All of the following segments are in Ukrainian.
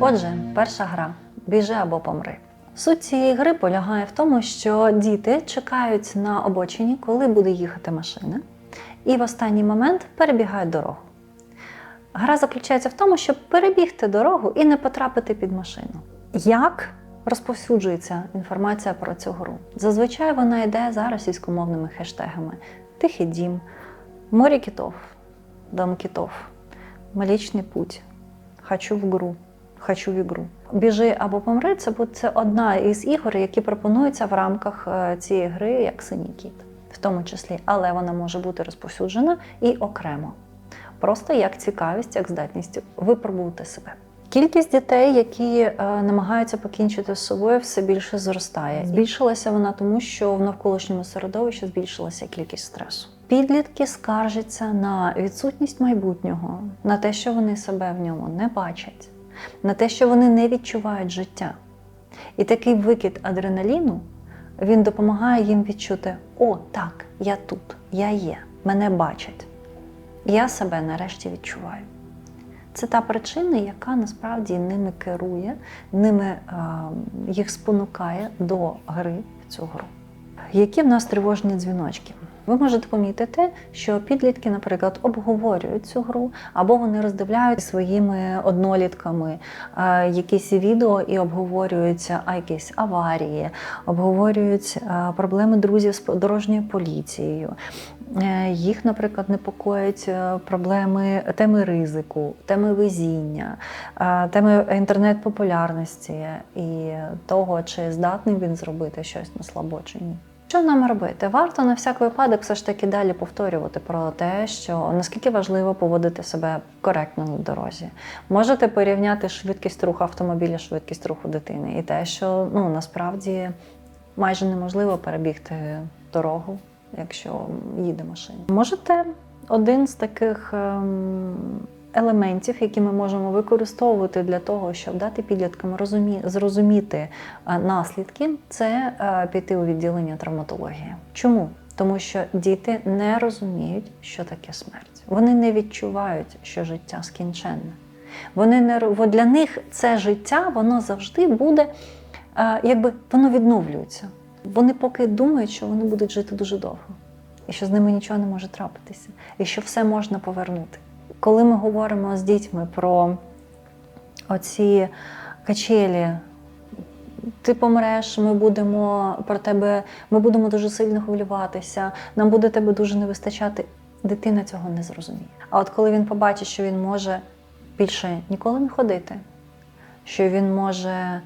Отже, перша гра біжи або помри. Суть цієї гри полягає в тому, що діти чекають на обочині, коли буде їхати машина, і в останній момент перебігають дорогу. Гра заключається в тому, щоб перебігти дорогу і не потрапити під машину. Як розповсюджується інформація про цю гру? Зазвичай вона йде за російськомовними хештегами: Тихий дім, море китов, дом китов, Млечний путь, хочу в гру, хочу в ігру. Біжи або помри це це одна із ігор, які пропонуються в рамках е, цієї гри як синій кіт, в тому числі, але вона може бути розповсюджена і окремо просто як цікавість, як здатність випробувати себе. Кількість дітей, які е, намагаються покінчити з собою, все більше зростає. Збільшилася вона тому, що в навколишньому середовищі збільшилася кількість стресу. Підлітки скаржаться на відсутність майбутнього, на те, що вони себе в ньому не бачать, на те, що вони не відчувають життя. І такий викид адреналіну він допомагає їм відчути: о, так, я тут, я є, мене бачать. Я себе нарешті відчуваю. Це та причина, яка насправді ними керує, ними їх спонукає до гри в цю гру. Які в нас тривожні дзвіночки? Ви можете помітити, що підлітки, наприклад, обговорюють цю гру, або вони роздивляють своїми однолітками е, якісь відео і обговорюють а, якісь аварії, обговорюють е, проблеми друзів з дорожньою поліцією. Е, Їх, наприклад, непокоять проблеми теми ризику, теми везіння, теми інтернет-популярності і того, чи здатний він зробити щось на слабочині. Що нам робити? Варто на всяк випадок все ж таки далі повторювати про те, що наскільки важливо поводити себе коректно на дорозі. Можете порівняти швидкість руху автомобіля, швидкість руху дитини, і те, що ну насправді майже неможливо перебігти дорогу, якщо їде машина. Можете один з таких ем, елементів, які ми можемо використовувати для того, щоб дати підліткам розумі... зрозуміти е, наслідки, це е, піти у відділення травматології. Чому? Тому що діти не розуміють, що таке смерть. Вони не відчувають, що життя скінченне. Вони не бо для них це життя воно завжди буде, е, якби воно відновлюється. Вони поки думають, що вони будуть жити дуже довго, і що з ними нічого не може трапитися, і що все можна повернути. Коли ми говоримо з дітьми про оці качелі, ти помреш, ми будемо про тебе, ми будемо дуже сильно хвилюватися, нам буде тебе дуже не вистачати. Дитина цього не зрозуміє. А от коли він побачить, що він може більше ніколи не ходити, що він може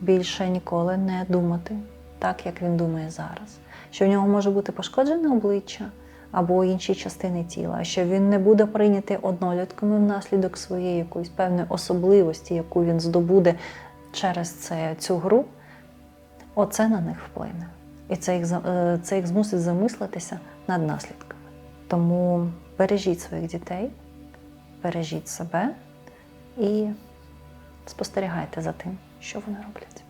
більше ніколи не думати так, як він думає зараз, що в нього може бути пошкоджене обличчя або інші частини тіла, що він не буде прийнятий однолітками внаслідок своєї якоїсь певної особливості, яку він здобуде через це, цю гру, оце на них вплине. І це їх, е, це їх змусить замислитися над наслідками. Тому бережіть своїх дітей, бережіть себе і спостерігайте за тим, що вони роблять.